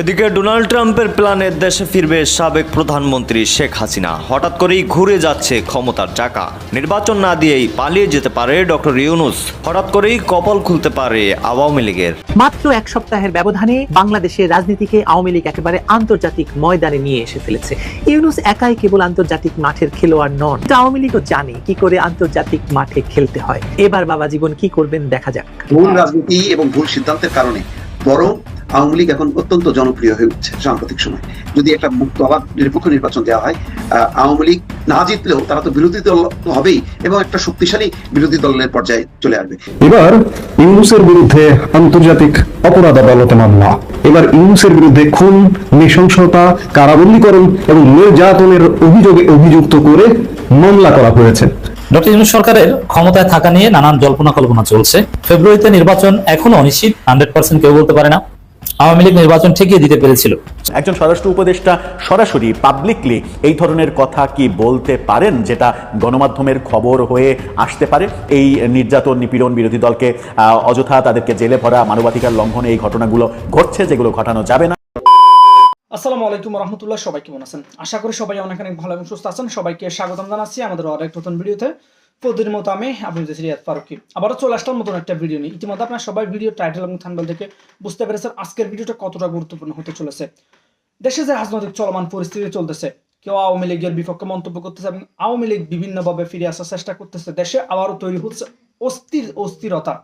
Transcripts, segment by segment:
এদিকে ডোনাল্ড ট্রাম্পের প্ল্যানে দেশে ফিরবে সাবেক প্রধানমন্ত্রী শেখ হাসিনা। হঠাৎ করেই ঘুরে যাচ্ছে ক্ষমতার চাকা। নির্বাচন না দিয়েই পালিয়ে যেতে পারে ডক্টর ইউনুস। হঠাৎ করেই কপাল খুলতে পারে আওয়ামী লীগের। মাত্র এক সপ্তাহের ব্যবধানে বাংলাদেশের রাজনীতিকে আওয়ামী লীগ একেবারে আন্তর্জাতিক ময়দানে নিয়ে এসে ফেলেছে। ইউনুস একাই কেবল আন্তর্জাতিক মাঠের খেলোয়াড় নন। আওয়ামী লীগও জানে কি করে আন্তর্জাতিক মাঠে খেলতে হয়। এবার বাবা জীবন কি করবেন দেখা যাক। ভুল রাজনীতি এবং ভুল সিদ্ধান্তের কারণে বরং আওয়ামী লীগ এখন অত্যন্ত জনপ্রিয় হয়ে উঠছে সাম্প্রতিক সময়। যদি একটা মুক্ত আবার নিরপেক্ষ নির্বাচন দেওয়া হয় আওয়ামী লীগ না জিতলেও তারা তো বিরোধী দল হবেই এবং একটা শক্তিশালী বিরোধী দলের পর্যায়ে চলে আসবে। এবার ইউনুসের বিরুদ্ধে আন্তর্জাতিক অপরাধ আদালতে মামলা। এবার ইউনুসের বিরুদ্ধে খুন নৃশংসতা কারাবন্দীকরণ এবং নির্যাতনের অভিযোগে অভিযুক্ত করে মামলা করা হয়েছে। ডক্টর ইউনুস সরকারের ক্ষমতায় থাকা নিয়ে নানান জল্পনা কল্পনা চলছে। ফেব্রুয়ারিতে নির্বাচন এখনও অনিশ্চিত হান্ড্রেড পার্সেন্ট কেউ বলতে পারে না। আওয়ামী লীগ নির্বাচন ঠিকই দিতে পেরেছিল। একজন স্বরাষ্ট্র উপদেষ্টা সরাসরি পাবলিকলি এই ধরনের কথা কি বলতে পারেন যেটা গণমাধ্যমের খবর হয়ে আসতে পারে? এই নির্যাতন নিপীড়ন বিরোধী দলকে আহ, অযথা তাদেরকে জেলে ভরা মানবাধিকার লঙ্ঘনে এই ঘটনাগুলো ঘটছে যেগুলো ঘটানো যাবে না। আসসালামু আলাইকুম রহমতুল্লাহ সবাই কেমন আছেন? আশা করি সবাই অনেক অনেক ভালো এবং সুস্থ আছেন। সবাইকে স্বাগতম জানাচ্ছি আমাদের আরেক নতুন ভিডিওতে। প্রতিদিন মতো আমি আপনি আপনাদের রিয়াদ ফারুকি। আবারও চলে আসলাম নতুন একটা ভিডিও নিয়ে। ইতিমধ্যে আপনার সবাই ভিডিও টাইটেল এবং থানবেল থেকে বুঝতে পেরেছেন আজকের ভিডিওটা কতটা গুরুত্বপূর্ণ হতে চলেছে। দেশে যে রাজনৈতিক চলমান পরিস্থিতি চলতেছে, কেউ আওয়ামী লীগের বিপক্ষে মন্তব্য করতেছে এবং আওয়ামী লীগ বিভিন্নভাবে ফিরে আসার চেষ্টা করতেছে। দেশে আবারও তৈরি হচ্ছে অস্থির অস্থিরতা।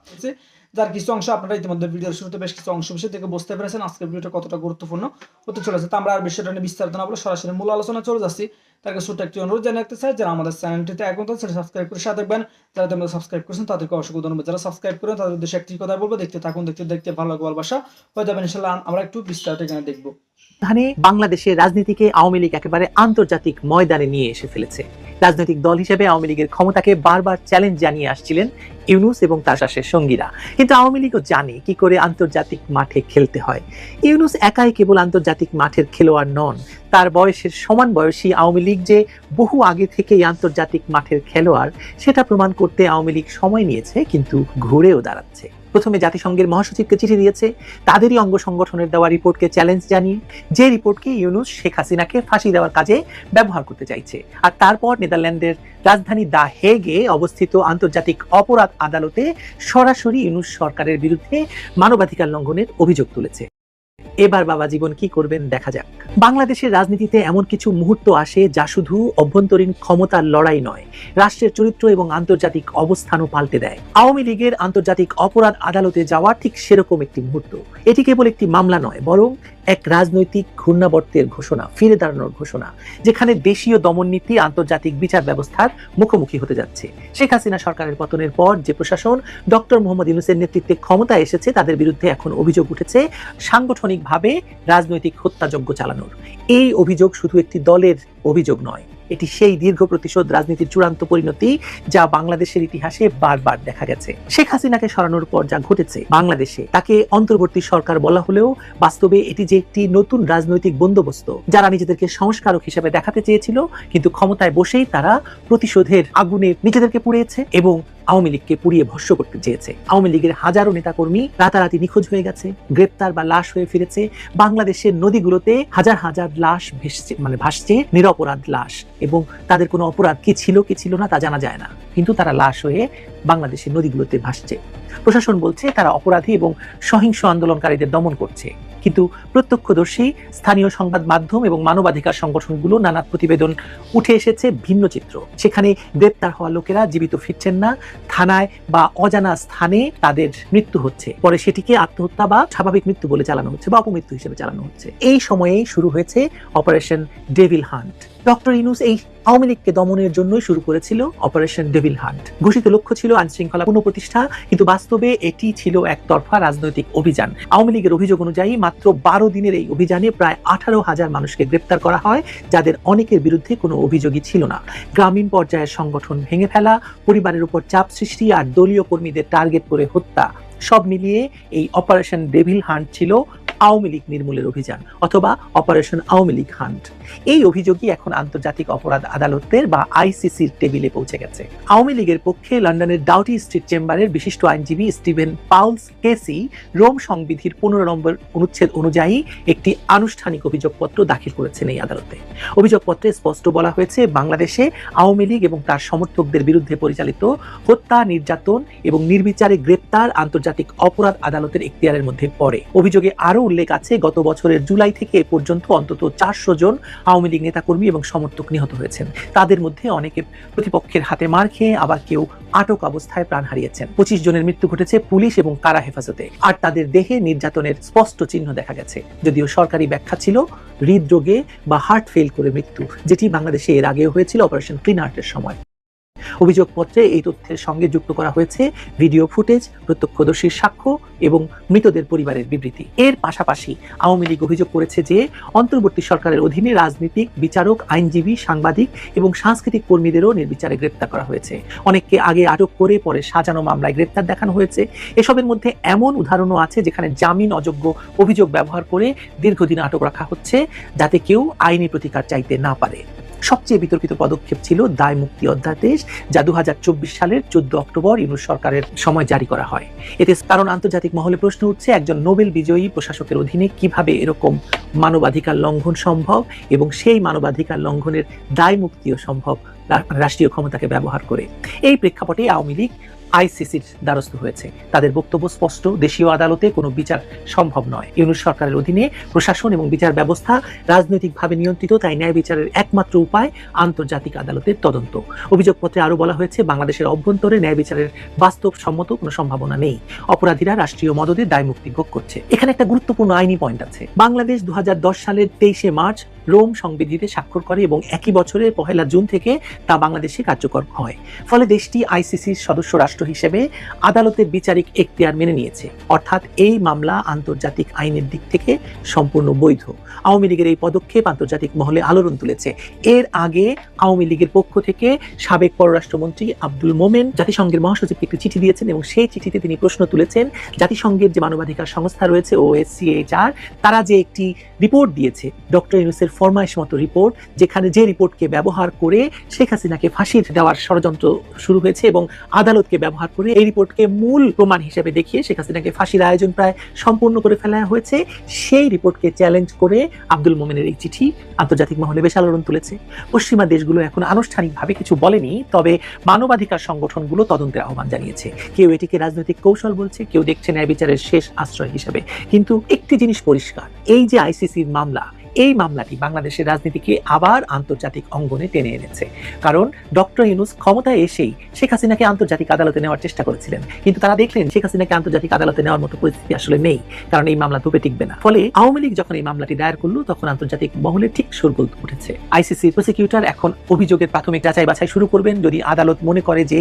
যার কিছু অংশ আপনারা ইতিমধ্যে ভিডিওর শুরুতে বেশ কিছু অংশ বিষয় থেকে বুঝতে পেরেছেন আজকের ভিডিওটা কতটা গুরুত্বপূর্ণ হতে চলেছে। তো আমরা আর বিষয়টা নিয়ে বিস্তারিত না বলে সরাসরি মূল আলোচনা চলে যাচ্ছি। তাকে ছোট্ট একটি অনুরোধ জানিয়ে রাখতে চাই, যারা আমাদের চ্যানেলটিতে এখন তো সেটা সাবস্ক্রাইব করে সাথে দেখবেন যারা তোমরা সাবস্ক্রাইব করেছেন তাদেরকে অসংখ্য ধন্যবাদ। যারা সাবস্ক্রাইব করেন তাদের উদ্দেশ্যে একটি কথা বলব, দেখতে থাকুন, দেখতে দেখতে ভালো লাগবে ভালোবাসা। হয়ে যাবেন ইনশাল্লাহ আমরা একটু বিস্তারিত এখানে দেখব। এখানে বাংলাদেশের রাজনীতিকে আওয়ামী লীগ একেবারে আন্তর্জাতিক ময়দানে নিয়ে এসে ফেলেছে। রাজনৈতিক দল হিসেবে আওয়ামী লীগের ক্ষমতাকে বারবার চ্যালেঞ্জ জানিয়ে আসছিলেন ইউনুস এবং তার শাসের সঙ্গীরা। কিন্তু আওয়ামী লীগও জানে কি করে আন্তর্জাতিক মাঠে খেলতে হয়। ইউনুস একাই কেবল আন্তর্জাতিক মাঠের খেলোয়াড় নন। তার বয়সের সমান বয়সী আওয়ামী লীগ যে বহু আগে থেকেই আন্তর্জাতিক মাঠের খেলোয়াড়, সেটা প্রমাণ করতে আওয়ামী লীগ সময় নিয়েছে, কিন্তু ঘুরেও দাঁড়াচ্ছে। প্রথমে জাতিসংঘের মহাসচিবকে চিঠি দিয়েছে। তাদেরই অঙ্গ সংগঠনের দেওয়া রিপোর্টকে চ্যালেঞ্জ জানিয়ে যে রিপোর্টকে ইউনুস শেখ হাসিনাকে ফাঁসি দেওয়ার কাজে ব্যবহার করতে চাইছে। আর তারপর নেদারল্যান্ডের রাজধানী দা হেগে অবস্থিত আন্তর্জাতিক অপরাধ আদালতে সরাসরি ইউনুস সরকারের বিরুদ্ধে মানবাধিকার লঙ্ঘনের অভিযোগ তুলেছে। এবার বাবা জীবন কি করবেন দেখা যাক। বাংলাদেশের রাজনীতিতে এমন কিছু মুহূর্ত আসে যা শুধু অভ্যন্তরীণ ক্ষমতার লড়াই নয়, রাষ্ট্রের চরিত্র এবং আন্তর্জাতিক অবস্থানও পাল্টে দেয়। আওয়ামী লীগের আন্তর্জাতিক অপরাধ আদালতে যাওয়া ঠিক সেরকম একটি মুহূর্ত। এটি কেবল একটি মামলা নয়, বরং এক রাজনৈতিক ঘূর্ণাবর্তের ঘোষণা, ফিরে দাঁড়ানোর ঘোষণা, যেখানে দেশীয় দমননীতি আন্তর্জাতিক বিচার ব্যবস্থার মুখোমুখি হতে যাচ্ছে। শেখ হাসিনা সরকারের পতনের পর যে প্রশাসন ডক্টর মোহাম্মদ ইউনুসের নেতৃত্বে ক্ষমতা এসেছে, তাদের বিরুদ্ধে এখন অভিযোগ উঠেছে সাংগঠনিকভাবে রাজনৈতিক হত্যাযজ্ঞ চালানোর। এই অভিযোগ শুধু একটি দলের অভিযোগ নয়, এটি সেই দীর্ঘ প্রতিশোধ রাজনীতির চূড়ান্ত পরিণতি যা বাংলাদেশের ইতিহাসে বারবার দেখা গেছে। শেখ হাসিনাকে সরানোর পর যা ঘটেছে বাংলাদেশে, তাকে অন্তর্বর্তী সরকার বলা হলেও বাস্তবে এটি যে একটি নতুন রাজনৈতিক বন্দোবস্ত যারা নিজেদেরকে সংস্কারক হিসেবে দেখাতে চেয়েছিল, কিন্তু ক্ষমতায় বসেই তারা প্রতিশোধের আগুনে নিজেদেরকে পুড়িয়েছে এবং আওয়ামী লীগকে পুড়িয়ে ভস্য করতে চেয়েছে। আওয়ামী লীগের হাজারো নেতাকর্মী রাতারাতি নিখোঁজ হয়ে গেছে, গ্রেপ্তার বা লাশ হয়ে ফিরেছে। বাংলাদেশের নদীগুলোতে হাজার হাজার লাশ ভেসছে মানে ভাসছে, নিরপরাধ লাশ। এবং তাদের কোনো অপরাধ কি ছিল কি ছিল না তা জানা যায় না। কিন্তু তারা লাশ হয়ে বাংলাদেশের নদীগুলোতে ভাসছে। প্রশাসন বলছে তারা অপরাধী এবং সহিংস আন্দোলনকারীদের দমন করছে। কিন্তু প্রত্যক্ষদর্শী, স্থানীয় সংবাদ মাধ্যম এবং মানবাধিকার সংগঠনগুলো নানা প্রতিবেদন উঠে এসেছে ভিন্ন চিত্র। সেখানে গ্রেপ্তার হওয়া লোকেরা জীবিত ফিরছেন না, থানায় বা অজানা স্থানে তাদের মৃত্যু হচ্ছে। পরে সেটিকে আত্মহত্যা বা স্বাভাবিক মৃত্যু বলে চালানো হচ্ছে বা অপমৃত্যু হিসেবে চালানো হচ্ছে। এই সময়েই শুরু হয়েছে operation devil hunt. Doctor Yunus এই আওয়ামী লীগকে দমনের জন্যই শুরু করেছিল অপারেশন ডেভিল হান্ট ঘোষিত লক্ষ্য ছিল পুনঃপ্রতিষ্ঠা, কিন্তু বাস্তবে এটি ছিল একতরফা রাজনৈতিক অভিযান। আওয়ামী লীগের অভিযোগ অনুযায়ী মাত্র বারো দিনের এই অভিযানে প্রায় আঠারো হাজার মানুষকে গ্রেপ্তার করা হয়, যাদের অনেকের বিরুদ্ধে কোনো অভিযোগই ছিল না। গ্রামীণ পর্যায়ের সংগঠন ভেঙে ফেলা, পরিবারের উপর চাপ সৃষ্টি আর দলীয় কর্মীদের টার্গেট করে হত্যা, সব মিলিয়ে এই অপারেশন ডেভিল হান্ট ছিল আওয়ামী লীগ নির্মূলের অভিযান অথবা অপারেশন আওয়ামী লীগ হান্ট। এই অভিযোগই এখন আন্তর্জাতিক অপরাধ আদালতের বা আইসিসির টেবিলে পৌঁছে গেছে। আওয়ামী লীগের পক্ষে লন্ডনের ডাউটি স্ট্রিট চেম্বারের বিশিষ্ট আইনজীবী স্টিভেন পাউলস কেসি রোম সংবিধির পনেরো নম্বর অনুচ্ছেদ অনুযায়ী একটি আনুষ্ঠানিক অভিযোগপত্র দাখিল করেছেন এই আদালতে। অভিযোগপত্রে স্পষ্ট বলা হয়েছে, বাংলাদেশে আওয়ামী লীগ এবং তার সমর্থকদের বিরুদ্ধে পরিচালিত হত্যা, নির্যাতন এবং নির্বিচারে গ্রেপ্তার আন্তর্জাতিক অপরাধ আদালতের এখতিয়ারের মধ্যে পড়ে। অভিযোগে আরও উল্লেখ আছে, গত বছরের জুলাই থেকে এ পর্যন্ত অন্তত চারশো জন আওয়ামী লীগ নেতাকর্মী এবং সমর্থক নিহত হয়েছেন। তাদের মধ্যে অনেকে প্রতিপক্ষের হাতে মার খেয়ে, আবার কেউ আটক অবস্থায় প্রাণ হারিয়েছেন। পঁচিশ জনের মৃত্যু ঘটেছে পুলিশ এবং কারা হেফাজতে। আর তাদের দেহে নির্যাতনের স্পষ্ট চিহ্ন দেখা গেছে। যদিও সরকারি ব্যাখ্যা ছিল, হৃদরোগে বা হার্ট ফেল করে মৃত্যু, যেটি বাংলাদেশে এর আগেও হয়েছিল অপারেশন ক্লিন হার্টের সময়। অভিযোগপত্রে এই তথ্যের সঙ্গে যুক্ত করা হয়েছে ভিডিও ফুটেজ, প্রত্যক্ষদর্শীর সাক্ষ্য এবং মৃতদের পরিবারের বিবৃতি। এর পাশাপাশি আওয়ামী লীগ অভিযোগ করেছে যে, অন্তর্বর্তী সরকারের অধীনে রাজনীতিক, বিচারক, আইনজীবী, সাংবাদিক এবং সাংস্কৃতিক কর্মীদেরও নির্বিচারে গ্রেপ্তার করা হয়েছে। অনেককে আগে আটক করে পরে সাজানো মামলায় গ্রেপ্তার দেখানো হয়েছে। এসবের মধ্যে এমন উদাহরণও আছে যেখানে জামিন অযোগ্য অভিযোগ ব্যবহার করে দীর্ঘদিন আটক রাখা হচ্ছে যাতে কেউ আইনি প্রতিকার চাইতে না পারে। সবচেয়ে বিতর্কিত পদক্ষেপ ছিল দায় মুক্তি অধ্যাদেশ, যা দু সালের চোদ্দ অক্টোবর ইউনুস সরকারের সময় জারি করা হয়। এতে কারণ আন্তর্জাতিক মহলে প্রশ্ন উঠছে, একজন নোবেল বিজয়ী প্রশাসকের অধীনে কীভাবে এরকম মানবাধিকার লঙ্ঘন সম্ভব এবং সেই মানবাধিকার লঙ্ঘনের দায় মুক্তিও সম্ভব রাষ্ট্রীয় ক্ষমতাকে ব্যবহার করে। এই প্রেক্ষাপটে আওয়ামী লীগ আইসিসির দ্বারস্থ হয়েছে। তাদের বক্তব্য স্পষ্ট, দেশীয় আদালতে কোনো বিচার সম্ভব নয়। ইউনুস সরকারের অধীনে প্রশাসন এবং বিচার ব্যবস্থা রাজনৈতিকভাবে নিয়ন্ত্রিত, তাই ন্যায় বিচারের একমাত্র উপায় আন্তর্জাতিক আদালতের তদন্ত। অভিযোগপত্রে আরও বলা হয়েছে, বাংলাদেশের অভ্যন্তরে ন্যায় বিচারের বাস্তবসম্মত কোনো সম্ভাবনা নেই। অপরাধীরা রাষ্ট্রীয় মদদে দায় মুক্তি ভোগ করছে। এখানে একটা গুরুত্বপূর্ণ আইনি পয়েন্ট আছে। বাংলাদেশ দু হাজার দশ সালের তেইশে মার্চ রোম সংবিধিতে স্বাক্ষর করে এবং একই বছরের পহেলা জুন থেকে তা বাংলাদেশে কার্যকর হয়। ফলে দেশটি আইসিসির সদস্য রাষ্ট্র হিসেবে আদালতের বিচারিক এখতিয়ার মেনে নিয়েছে। অর্থাৎ এই মামলা আন্তর্জাতিক আইনের দিক থেকে সম্পূর্ণ বৈধ। আওয়ামী লীগের এই পদক্ষেপ আন্তর্জাতিক মহলে আলোড়ন তুলেছে। এর আগে আওয়ামী লীগের পক্ষ থেকে সাবেক পররাষ্ট্রমন্ত্রী আব্দুল মোমেন জাতিসংঘের মহাসচিবকে একটি চিঠি দিয়েছেন এবং সেই চিঠিতে তিনি প্রশ্ন তুলেছেন, জাতিসংঘের যে মানবাধিকার সংস্থা রয়েছে ওএসসিএইচআর তারা যে একটি রিপোর্ট দিয়েছে, ডক্টর ইউনুসের ফরমাইশ মতো রিপোর্ট যেখানে যে রিপোর্টকে ব্যবহার করে শেখ হাসিনাকে ফাঁসির দেওয়ার ষড়যন্ত্র শুরু হয়েছে এবং আদালতকে ব্যবহার করে এই রিপোর্টকে মূল প্রমাণ হিসেবে দেখিয়ে শেখ হাসিনাকে ফাঁসির আয়োজন প্রায় সম্পূর্ণ করে ফেলা হয়েছে। সেই রিপোর্টকে চ্যালেঞ্জ করে আব্দুল মোমেনের এই চিঠি আন্তর্জাতিক মহলে বেশ আলোড়ন তুলেছে। পশ্চিমা দেশগুলো এখন আনুষ্ঠানিকভাবে কিছু বলেনি, তবে মানবাধিকার সংগঠনগুলো তদন্তের আহ্বান জানিয়েছে। কেউ এটিকে রাজনৈতিক কৌশল বলছে, কেউ দেখছে ন্যায় বিচারের শেষ আশ্রয় হিসেবে। কিন্তু একটি জিনিস পরিষ্কার, এই যে আইসিসির মামলা এই মামলাটি বাংলাদেশের রাজনীতিকে আবার আন্তর্জাতিক অঙ্গনে টেনে এনেছে। কারণ ডক্টর ইউনুস ক্ষমতায় এসেই শেখ হাসিনাকে আন্তর্জাতিক আদালতে নেওয়ার চেষ্টা করেছিলেন। কিন্তু তারা দেখলেন শেখ হাসিনাকে আন্তর্জাতিক আদালতে নেওয়ার মতো পরিস্থিতি আসলে নেই, কারণ এই মামলা ধুপে টিকবে না। ফলে আওয়ামী লীগ যখন এই মামলাটি দায়ের করল, তখন আন্তর্জাতিক মহলে ঠিক সরগোল উঠেছে। আইসিসি প্রসিকিউটর এখন অভিযোগের প্রাথমিক যাচাই বাছাই শুরু করবেন। যদি আদালত মনে করে যে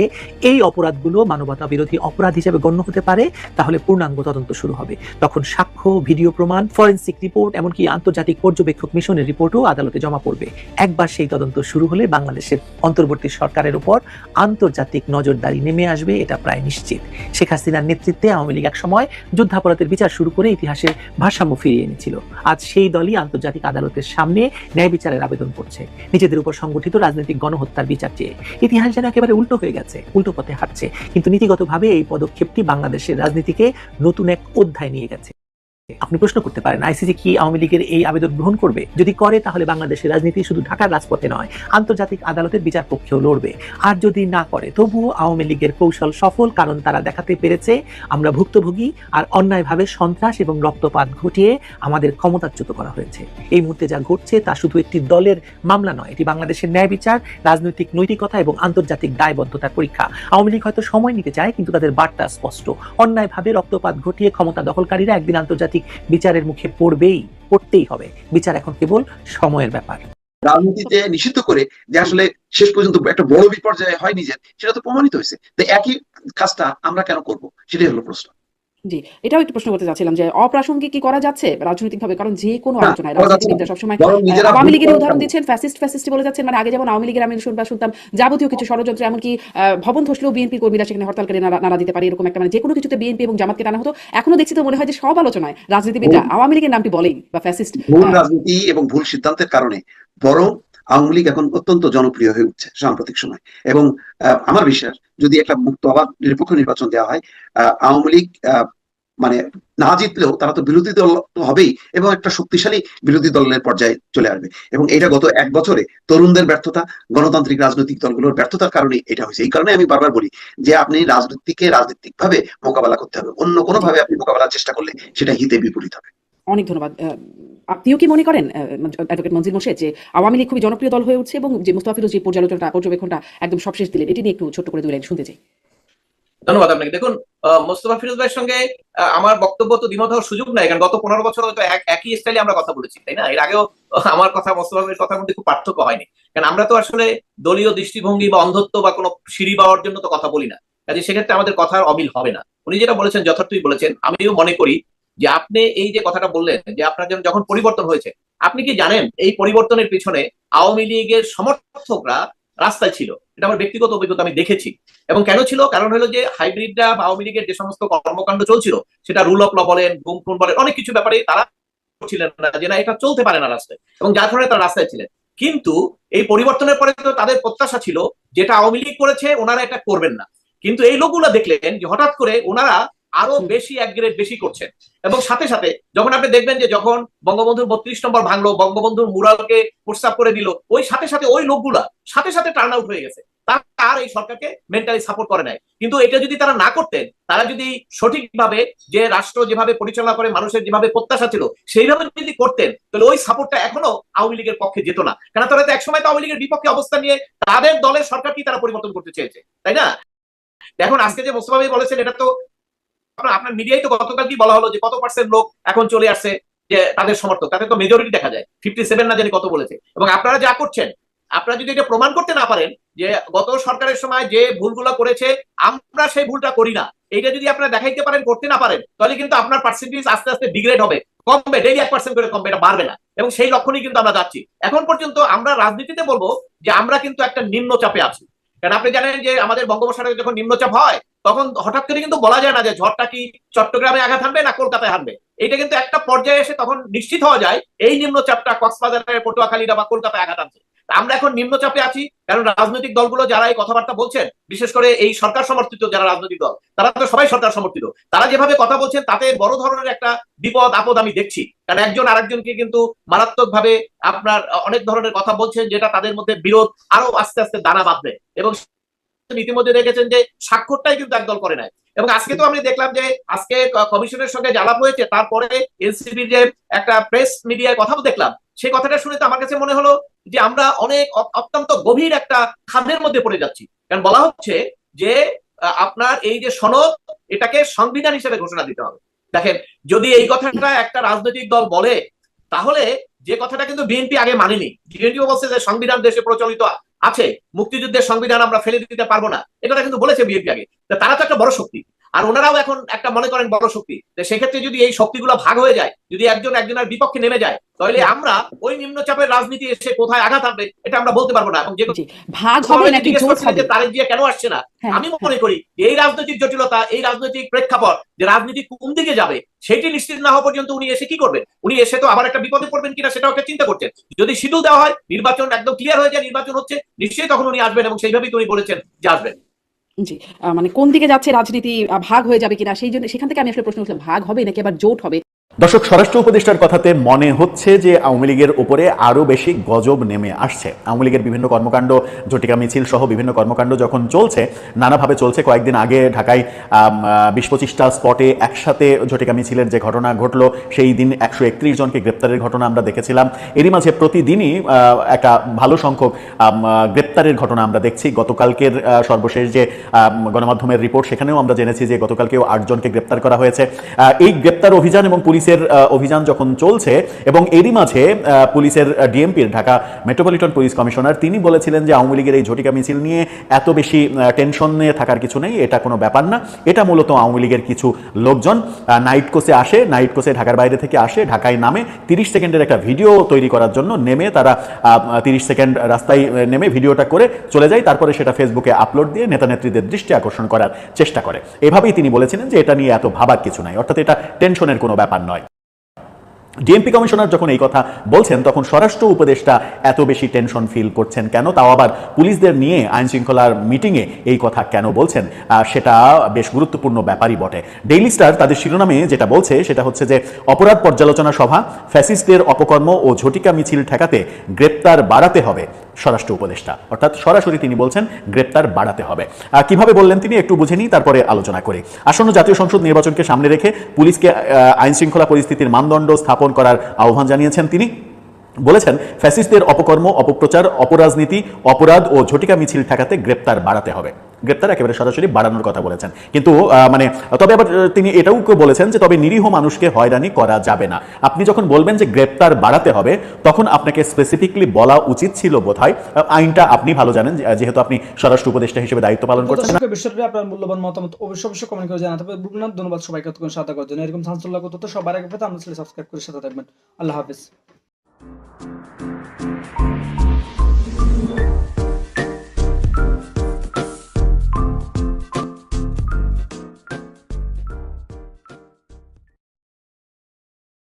এই অপরাধগুলো মানবতা বিরোধী অপরাধ হিসেবে গণ্য হতে পারে, তাহলে পূর্ণাঙ্গ তদন্ত শুরু হবে। তখন সাক্ষ্য, ভিডিও প্রমাণ, ফরেন্সিক রিপোর্ট, এমনকি আন্তর্জাতিক পর্যবেক্ষক মিশনের রিপোর্টও আদালতে জমা পড়বে। একবার সেই তদন্ত শুরু হলে বাংলাদেশের অন্তর্বর্তী সরকারের উপর আন্তর্জাতিক নজরদারি নেমে আসবে, এটা প্রায় নিশ্চিত। শেখ হাসিনার নেতৃত্বে আওয়ামী লীগ এক সময় যুদ্ধাপরাধের বিচার শুরু করে ইতিহাসের ভারসাম্য ফিরিয়ে এনেছিল। আজ সেই দলই আন্তর্জাতিক আদালতের সামনে ন্যায় বিচারের আবেদন করছে। নিজেদের উপর সংগঠিত রাজনৈতিক গণহত্যার বিচার চেয়ে। ইতিহাস যেন একেবারে উল্টো হয়ে গেছে, উল্টো পথে হাঁটছে। কিন্তু নীতিগতভাবে এই পদক্ষেপটি বাংলাদেশের রাজনীতিকে নতুন এক অধ্যায় নিয়ে গেছে। আপনি প্রশ্ন করতে পারেন, আইসিসি কি আওয়ামী লীগের এই আবেদন গ্রহণ করবে? যদি করে, তাহলে বাংলাদেশের রাজনীতি শুধু ঢাকার রাজপথে নয়, আন্তর্জাতিক আদালতের বিচার পক্ষেও লড়বে। আর যদি না করে, তবুও আওয়ামী লীগের কৌশল সফল, কারণ তারা দেখাতে পেরেছে, আমরা ভুক্তভোগী আর অন্যায়ভাবে সন্ত্রাস এবং রক্তপাত ঘটিয়ে আমাদের ক্ষমতাচ্যুত করা হয়েছে। এই মুহূর্তে যা ঘটছে, তা শুধু একটি দলের মামলা নয়, এটি বাংলাদেশের ন্যায় বিচার, রাজনৈতিক নৈতিকতা এবং আন্তর্জাতিক দায়বদ্ধতার পরীক্ষা। আওয়ামী লীগ হয়তো সময় নিতে চায়, কিন্তু তাদের বার্তা স্পষ্ট। অন্যায়ভাবে রক্তপাত ঘটিয়ে ক্ষমতা দখলকারীরা একদিন আন্তর্জাতিক বিচারের মুখে পড়বেই, পড়তেই হবে। বিচার এখন কেবল সময়ের ব্যাপার। রাজনীতিতে নিষিদ্ধ করে যে আসলে শেষ পর্যন্ত একটা বড় বিপর্যয় হয় নিজের সেটা তো প্রমাণিত হয়েছে। তো একই কাজটা আমরা কেন করব? সেটাই হলো প্রশ্ন। জি এটাও একটু প্রশ্ন করতে চাচ্ছিলাম যে অপ্রাসঙ্গিক কি করা যাচ্ছে রাজনৈতিকভাবে? কারণ যে কোনো আলোচনায় রাজনীতিবিদরা সবসময় আওয়ামী লীগের উদাহরণ দিচ্ছেন ফ্যাসিস্ট ফ্যাসিস্ট বলে যাচ্ছেন মানে আগে যেমন আওয়ামী লীগের আমি শুনবা শুনতাম যাবতীয় কিছু ষড়যন্ত্র এমনকি ভবন ধসলেও বিএনপি কর্মীরা সেখানে হরতাল করে নাড়া দিতে পারে এরকম একটা মানে যে কোনো কিছুতে বিএনপি এবং জামাতকে টানা হতো। এখনও দেখছি তো মনে হয় যে সব আলোচনায় রাজনীতিবিদরা আওয়ামী লীগের নামটি বলেই বা ফ্যাসিস্ট ভুল রাজনীতি এবং ভুল সিদ্ধান্তের কারণে। বরং আওয়ামী লীগ এখন অত্যন্ত জনপ্রিয় হয়ে উঠছে সাম্প্রতিক সময়। এবং আমার বিশ্বাস যদি একটা মুক্ত অবাধ নিরপেক্ষ নির্বাচন দেওয়া হয় আওয়ামী লীগ মানে না জিতলেও তারা তো বিরোধী দল হবেই এবং একটা শক্তিশালী বিরোধী দলের পর্যায়ে চলে আসবে। এবং এটা গত এক বছরে তরুণদের ব্যর্থতা, গণতান্ত্রিক রাজনৈতিক দলগুলোর ব্যর্থতার কারণে এটা হয়েছে। এই কারণে আমি বারবার বলি যে আপনি রাজনীতিকে রাজনৈতিক ভাবে মোকাবেলা করতে হবে। অন্য কোনো ভাবে আপনি মোকাবেলার চেষ্টা করলে সেটা হিতে বিপরীত হবে। অনেক ধন্যবাদ। আপনিও কি মনে করেন অ্যাডভোকেট মঞ্জিল মোর্শেদ যে আওয়ামী লীগ খুবই জনপ্রিয় দল হয়ে উঠছে এবং যে মুস্তফা ফিরোজ যে পর্যালোচনাটা, পর্যবেক্ষণটা একদম সবশেষ দিলেন, এটি নিয়ে একটু ছোট্ট করে দুই লাইন শুনতে চাই। ধন্যবাদ আপনাকে। দেখুন মোস্তফা ফিরোজ ভাইয়ের সঙ্গে আমার বক্তব্য তো দ্বিমত হওয়ার সুযোগ নাই, কারণ গত পনেরো বছর হয়তো এক- একই স্টাইলে আমরা কথা বলেছি, তাই না? এর আগেও আমার কথা মোস্তফা ভাইয়ের কথার মধ্যে খুব পার্থক্য হয়নি। কারণ আমরা তো আসলে দলীয় দৃষ্টিভঙ্গি বা অন্ধত্ব বা কোনো সিঁড়ি পাওয়ার জন্য তো কথা বলি না। কাজে সেক্ষেত্রে আমাদের কথার অমিল হবে না। উনি যেটা বলেছেন, যথার্থই বলেছেন। আমিও মনে করি যে আপনি এই যে কথাটা বললেন যে আপনার যেন যখন পরিবর্তন হয়েছে, আপনি কি জানেন এই পরিবর্তনের পিছনে আওয়ামী লীগের সমর্থকরা রাস্তায় ছিল? এটা আমার ব্যক্তিগত অভিজ্ঞতা, আমি দেখেছি। এবং কেন ছিল? কারণ হলো যে হাইব্রিডরা আওয়ামী লীগের যে সমস্ত কর্মকাণ্ড চলছিল, সেটা রুল অফ ল বলেন গুম খুন বলেন, অনেক কিছু ব্যাপারে তারা ছিলেন না যে না, এটা চলতে পারে না রাস্তায়। এবং যার কারণে তারা রাস্তায় ছিলেন। কিন্তু এই পরিবর্তনের পরে তো তাদের প্রত্যাশা ছিল, যেটা আওয়ামী লীগ করেছে, ওনারা এটা করবেন না। কিন্তু এই লোকগুলো দেখলেন যে হঠাৎ করে ওনারা আরও বেশি এক গ্রেড বেশি করছেন। এবং সাথে সাথে যখন আপনি দেখবেন যে যখন বঙ্গবন্ধুর বত্রিশ নম্বর ভাঙলো বঙ্গবন্ধুর মুরালকে প্রস্তাব করে দিল ওই সাথে সাথে ওই লোকগুলা সাথে সাথে টার্ন আউট হয়ে গেছে। তারা আর এই সরকারকে মেন্টালি সাপোর্ট করে নাই। কিন্তু এটা যদি তারা না করতেন তারা যদি সঠিকভাবে যে রাষ্ট্র যেভাবে পরিচালনা করে মানুষের যেভাবে প্রত্যাশা ছিল সেইভাবে যদি করতেন তাহলে ওই সাপোর্টটা এখনও আওয়ামী লীগের পক্ষে যেত না। কারণ তারা তো একসময় তো আওয়ামী লীগের বিপক্ষে অবস্থান নিয়ে তাদের দলের সরকারকেই তারা পরিবর্তন করতে চেয়েছে তাই না? এখন আজকে যে মোস্তফা ভাই বলেছেন এটা তো আপনার আপনার মিডিয়ায় তো গতকাল কি বলা হলো যে কত পার্সেন্ট লোক এখন চলে আসছে যে তাদের সমর্থক তাদের তো মেজরিটি দেখা যায়। ফিফটি সেভেন না জানি কত বলেছে। এবং আপনারা যা করছেন, আপনারা যদি এটা প্রমাণ করতে না পারেন যে গত সরকারের সময় যে ভুলগুলো করেছে, আমরা সেই ভুলটা করি না। এইটা যদি আপনারা দেখাইতে পারেন, করতে না পারেন, তাহলে কিন্তু আপনার পার্সেন্টেজ আস্তে আস্তে ডিগ্রেড হবে। কমবে ডেইলি এক পার্সেন্ট করে কমবে, এটা বাড়বে না। এবং সেই লক্ষণই কিন্তু আমরা যাচ্ছি। এখন পর্যন্ত আমরা রাজনীতিতে বলব যে আমরা কিন্তু একটা নিম্ন চাপে আছি। কারণ আপনি জানেন যে আমাদের বঙ্গোপসাগরে যখন নিম্নচাপ হয় তখন হঠাৎ করে কিন্তু বলা যায় না যে ঝড়টা কি চট্টগ্রামে আঘাত হানবে না কলকাতায় হানবে? এটা কিন্তু একটা পর্যায়ে এসে তখন নিশ্চিত হওয়া যায়, এই নিম্নচাপটা কক্সবাজারের পটুয়াখালীরা বা কলকাতায় আঘাত আনছে আমরা এখন নিম্নচাপে আছি, কারণ রাজনৈতিক দলগুলো যারা এই কথাবার্তা বলছেন, বিশেষ করে এই সরকার সমর্থিত যারা রাজনৈতিক দল, তারা তো সবাই সরকার সমর্থিত। তারা যেভাবে কথা বলছেন, তাতে বড় ধরনের একটা বিপদ, আপদ আমি দেখছি। কারণ একজন আরেকজনকে কিন্তু মারাত্মক ভাবে আপনার অনেক ধরনের কথা বলছেন, যেটা তাদের মধ্যে বিরোধ আরও আস্তে আস্তে দানা বাঁধবে। এবং ইতিমধ্যে দেখেছেন যে স্বাক্ষরটাই কিন্তু একদল করে নাই। এবং আজকে তো আমি দেখলাম যে আজকে কমিশনের সঙ্গে জ্বালাপ হয়েছে, তারপরে এনসিপি যে একটা প্রেস মিডিয়ায় কথা দেখলাম। সেই কথাটা শুনে তো আমার কাছে মনে হলো যে আমরা অনেক অত্যন্ত গভীর একটা খাদের মধ্যে পড়ে যাচ্ছি। কারণ বলা হচ্ছে যে আপনার এই যে সনদ, এটাকে সংবিধান হিসেবে ঘোষণা দিতে হবে। দেখেন, যদি এই কথাটা একটা রাজনৈতিক দল বলে, তাহলে যে কথাটা কিন্তু বিএনপি আগে মানেনি। বিএনপি বলছে যে সংবিধান দেশে প্রচলিত আছে, মুক্তিযুদ্ধের সংবিধান আমরা ফেলে দিতে পারব না। এটা কিন্তু বলেছে বিএনপি আগে। তারা তো একটা বড় শক্তি। আর ওনারাও এখন একটা মনে করেন বড় শক্তি। সেক্ষেত্রে যদি এই শক্তিগুলো ভাগ হয়ে যায় যদি একজন একজনের বিপক্ষে নেমে যায় তাহলে আমরা ওই নিম্নচাপের রাজনীতি এসে কোথায় আঘাত আনবে এটা আমরা বলতে পারব না। এবং যে ভাগ হবে নাকি জিজ্ঞেস জোট হবে? তারেক জিয়া কেন আসছে না? হ্যাঁ। আমি মনে করি এই রাজনৈতিক জটিলতা এই রাজনৈতিক প্রেক্ষাপট যে রাজনীতি কোন দিকে যাবে সেটি নিশ্চিত না হওয়া পর্যন্ত উনি এসে কি করবেন? উনি এসে তো আবার একটা বিপদে পড়বেন কিনা সেটা ওকে চিন্তা করছেন। যদি শিডিউল দেওয়া হয় নির্বাচন একদম ক্লিয়ার হয়ে যায় নির্বাচন হচ্ছে নিশ্চয়ই তখন উনি আসবেন এবং সেইভাবেই তো উনি বলেছেন যে আসবেন। জি মানে কোন দিকে যাচ্ছে রাজনীতি ভাগ হয়ে যাবে কিনা, সেই জন্য, সেখান থেকে আমি আসলে প্রশ্ন করছিলাম, ভাগ হবে নাকি আবার জোট হবে? দর্শক, স্বরাষ্ট্র উপদেষ্টার কথাতে মনে হচ্ছে যে আওয়ামী লীগের উপরে আরও বেশি গজব নেমে আসছে। আওয়ামী লীগের বিভিন্ন কর্মকাণ্ড ঝটিকা মিছিল সহ বিভিন্ন কর্মকাণ্ড যখন চলছে, নানাভাবে চলছে। কয়েকদিন আগে ঢাকায় বিশ পঁচিশটা স্পটে একসাথে ঝটিকা মিছিলের যে ঘটনা ঘটলো, সেই দিন একশো একত্রিশ জনকে গ্রেপ্তারের ঘটনা আমরা দেখেছিলাম। এরই মাঝে প্রতিদিনই একটা ভালো সংখ্যক গ্রেপ্তারের ঘটনা আমরা দেখছি। গতকালকের সর্বশেষ যে গণমাধ্যমের রিপোর্ট, সেখানেও আমরা জেনেছি যে গতকালকেও আটজনকে গ্রেপ্তার করা হয়েছে। এই গ্রেপ্তার অভিযান এবং পুলিশের পুলিশের অভিযান যখন চলছে এবং এরই মাঝে পুলিশের ডিএমপির ঢাকা মেট্রোপলিটন পুলিশ কমিশনার, তিনি বলেছিলেন যে আওয়ামী লীগের এই ঝটিকা মিছিল নিয়ে এত বেশি টেনশন নিয়ে থাকার কিছু নেই, এটা কোনো ব্যাপার না। এটা মূলত আওয়ামী লীগের কিছু লোকজন নাইট কোসে আসে নাইট কোসে ঢাকার বাইরে থেকে আসে, ঢাকায় নামে, তিরিশ সেকেন্ডের একটা ভিডিও তৈরি করার জন্য নেমে তারা তিরিশ সেকেন্ড রাস্তায় নেমে ভিডিওটা করে চলে যায়, তারপরে সেটা ফেসবুকে আপলোড দিয়ে নেতা নেত্রীদের দৃষ্টি আকর্ষণ করার চেষ্টা করে। এভাবেই তিনি বলেছিলেন যে এটা নিয়ে এত ভাবার কিছু নাই, অর্থাৎ এটা টেনশনের কোনো ব্যাপার নয়। ডিএমপি কমিশনার যখন এই কথা বলছেন, তখন স্বরাষ্ট্র উপদেষ্টা এত বেশি টেনশন ফিল করছেন কেন? তাও আবার পুলিশদের নিয়ে আইন শৃঙ্খলার মিটিংয়ে এই কথা কেন বলছেন? সেটা বেশ গুরুত্বপূর্ণ ব্যাপারই বটে। ডেইলি স্টার তাদের শিরোনামে যেটা বলছে, সেটা হচ্ছে যে, অপরাধ পর্যালোচনা সভা ফ্যাসিস্টদের অপকর্ম ও ঝটিকা মিছিল ঠেকাতে গ্রেপ্তার বাড়াতে হবে। স্বরাষ্ট্র উপদেষ্টা। অর্থাৎ সরাসরি তিনি বলছেন, গ্রেপ্তার বাড়াতে হবে। কীভাবে বললেন তিনি একটু বুঝে নিই, তারপরে আলোচনা করে। আসন্ন জাতীয় সংসদ নির্বাচনকে সামনে রেখে পুলিশকে আইনশৃঙ্খলা পরিস্থিতির মানদণ্ড স্থাপন করার আহ্বান জানিয়েছেন তিনি। বলেছেন ফ্যাসিস্টদের অপকর্ম অপপ্রচার অপরাজনীতি অপরাধ ও ঝটিকা মিছিল ঠেকাতে গ্রেপ্তার বাড়াতে হবে। গ্রেপ্তার একেবারে সরাসরি বাড়ানোর কথা বলেছেন। কিন্তু মানে তবে আবার তিনি এটাও বলেছেন যে তবে নিরীহ মানুষকে হয়রানি করা যাবে না। আপনি যখন বলবেন যে গ্রেপ্তার বাড়াতে হবে তখন আপনাকে স্পেসিফিকলি বলা উচিত ছিল বোধহয় আইনটা আপনি ভালো জানেন যেহেতু আপনি স্বরাষ্ট্র উপদেষ্টা হিসেবে দায়িত্ব পালন করছেন। বিষয়টি আপনার মূল্যবান মতামত অবশ্যই অবশ্যই কমেন্ট করে জানাতে হবে। ধন্যবাদ সবাইকে সাথে করার জন্য এরকম তথ্য সবার আগে পেতে আমাদের সাবস্ক্রাইব করে সাথে থাকবেন। আল্লাহ হাফিজ।